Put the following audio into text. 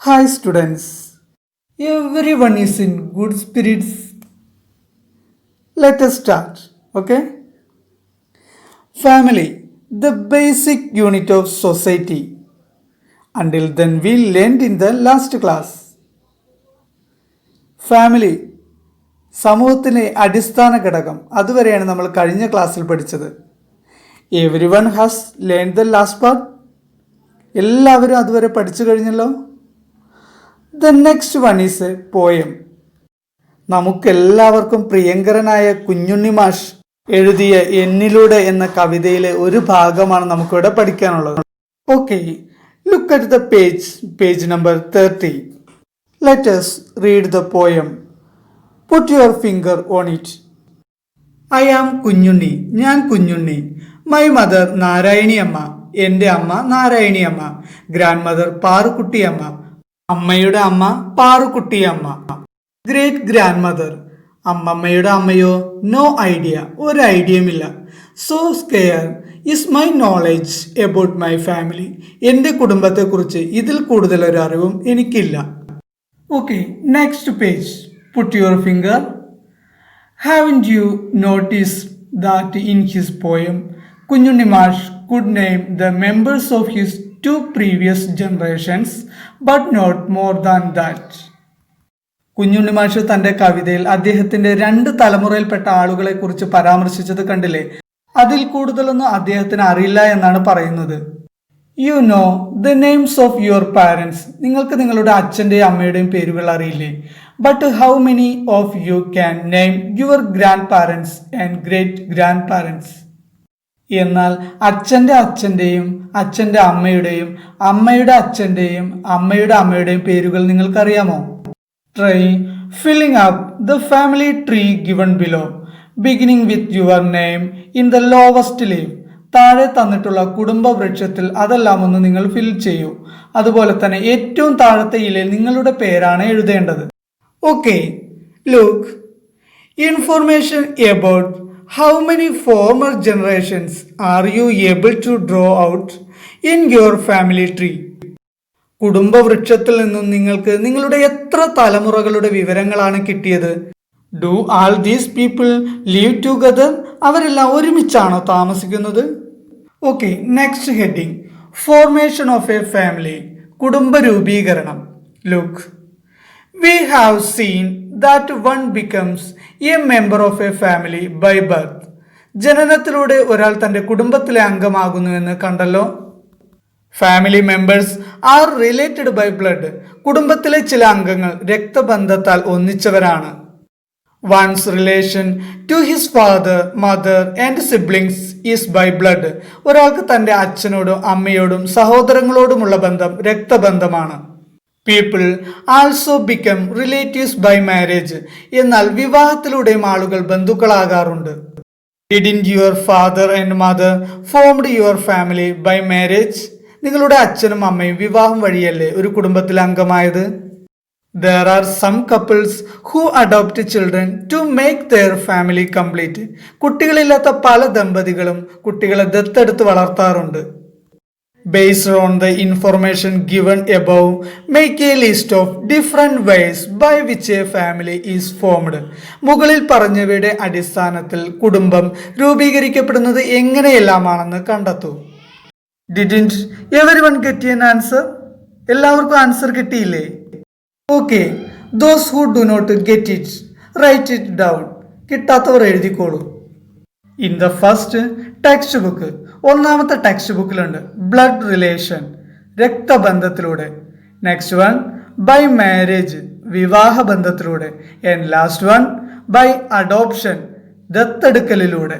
Hi, students. Everyone is in good spirits. Let us start. Okay? Family, the basic unit of society. Until then, we learned in the last class. Family സമൂഹത്തിലെ അടിസ്ഥാന ഘടകം അതുവരെയാണ് നമ്മൾ കഴിഞ്ഞ ക്ലാസ്സിൽ പഠിച്ചത് every one has learn the last part എല്ലാവരും അതുവരെ പഠിച്ചു കഴിഞ്ഞല്ലോ the next one is poem നമുക്കെല്ലാവർക്കും പ്രിയങ്കരനായ കുഞ്ഞുണ്ണി മാഷ് എഴുതിയ എന്നിലൂടെ എന്ന കവിതയിലെ ഒരു ഭാഗമാണ് നമുക്കിവിടെ പഠിക്കാനുള്ളത്. Okay look at the page page number thirty let's read the poem put your finger on it I am Kunjunni ഞാൻ കുഞ്ഞുണ്ണി. മൈ മദർ നാരായണി അമ്മ എന്റെ അമ്മ നാരായണി അമ്മ ഗ്രാൻഡ് മദർ പാറുക്കുട്ടിയമ്മ. അമ്മയുടെ അമ്മ പാറുക്കുട്ടിയമ്മ ഗ്രേറ്റ് ഗ്രാൻഡ് മദർ അമ്മമ്മയുടെ അമ്മയോ? നോ ഐഡിയ ഒരു ഐഡിയയുമില്ല so scare is my knowledge about my family എന്റെ കുടുംബത്തെക്കുറിച്ച് ഇതിൽ കൂടുതൽ ഒരു അറിവും എനിക്കില്ല. Okay next page put your finger haven't you notice that in his poem Kunjunni മാഷ് could name the members of his two previous generations, but not more than that? Kunjunni മാഷ് തന്റെ കവിതയിൽ അദ്ദേഹത്തിന്റെ രണ്ട് തലമുറയിൽപ്പെട്ട ആളുകളെ കുറിച്ച് പരാമർശിച്ചത് കണ്ടില്ലേ? അതിൽ കൂടുതലൊന്നും അദ്ദേഹത്തിന് അറിയില്ല എന്നാണ് പറയുന്നത്. You know the names of your parents നിങ്ങൾക്ക് നിങ്ങളുടെ അച്ഛന്റെയും അമ്മയുടെയും പേരുകൾ അറിയില്ലേ? But how many of you can name your grandparents and great grandparents എന്നാൽ അച്ഛന്റെ അച്ഛന്റെയും അച്ഛന്റെ അമ്മയുടെയും അമ്മയുടെ അച്ഛന്റെയും അമ്മയുടെ അമ്മയുടെയും പേരുകൾ നിങ്ങൾക്കറിയാമോ? Try filling up the family tree given below beginning with your name in the lowest leaf താഴെ തന്നിട്ടുള്ള കുടുംബ വൃക്ഷത്തിൽ അതെല്ലാം ഒന്ന് നിങ്ങൾ ഫിൽ ചെയ്യൂ. അതുപോലെ തന്നെ ഏറ്റവും താഴത്തെ ഇലയിൽ നിങ്ങളുടെ പേരാണ് എഴുതേണ്ടത്. Okay look information about how many former generations are you able to draw out in your family tree കുടുംബവൃക്ഷത്തിൽ നിന്നും നിങ്ങൾക്ക് നിങ്ങളുടെ എത്ര തലമുറകളുടെ വിവരങ്ങളാണ് കിട്ടിയത്? Do all these people live together അവരെല്ലാം ഒരുമിച്ചാണോ താമസിക്കുന്നത്? Okay next heading formation of a family കുടുംബ രൂപീകരണം look we have seen that one becomes a member of a family by birth ജനനത്തിലൂടെ ഒരാൾ തന്റെ കുടുംബത്തിലെ അംഗമാകുന്നുവെന്ന് കണ്ടല്ലോ. Family members are related by blood കുടുംബത്തിലെ ചില അംഗങ്ങൾ രക്തബന്ധത്താൽ ഒന്നിച്ചവരാണ്. One's relation to his father mother and siblings is by blood ഒരാൾക്ക് തന്റെ അച്ഛനോടും അമ്മയോടും സഹോദരങ്ങളോടുമുള്ള ബന്ധം രക്തബന്ധമാണ്. People also become relatives by marriage എന്നാൽ വിവാഹത്തിലൂടെയും ആളുകൾ ബന്ധുക്കളാകാറുണ്ട്. Didn't your father and mother formed your family by marriage നിങ്ങളുടെ അച്ഛനും അമ്മയും വിവാഹം വഴിയല്ലേ ഒരു കുടുംബത്തിൽ അംഗമായത്? There are some couples who adopt children to make their family complete കുട്ടികളില്ലാത്ത പല ദമ്പതികളും കുട്ടികളെ ദത്തെടുത്ത് വളർത്താറുണ്ട്. Based on the information given above make a list of different ways by which a family is formed. മുകളിൽ പറഞ്ഞവയുടെ അടിസ്ഥാനത്തിൽ കുടുംബം രൂപീകരിക്കപ്പെടുന്നത് എങ്ങനെയെല്ലാമാണെന്ന് കണ്ടെത്തൂ. Didn't every one get an answer എല്ലാവർക്കും ആൻസർ കിട്ടിയില്ലേ? Okay those who do not get it write it down കിട്ടാത്തവർ എഴുതിക്കോളൂ. In the first text book ഒന്നാമത്തെ text ബുക്കിലുണ്ട് ബ്ലഡ് റിലേഷൻ രക്തബന്ധത്തിലൂടെ. നെക്സ്റ്റ് വൺ ബൈ മാരേജ് വിവാഹ ബന്ധത്തിലൂടെ. And last one by adoption ദത്തെടുക്കലിലൂടെ.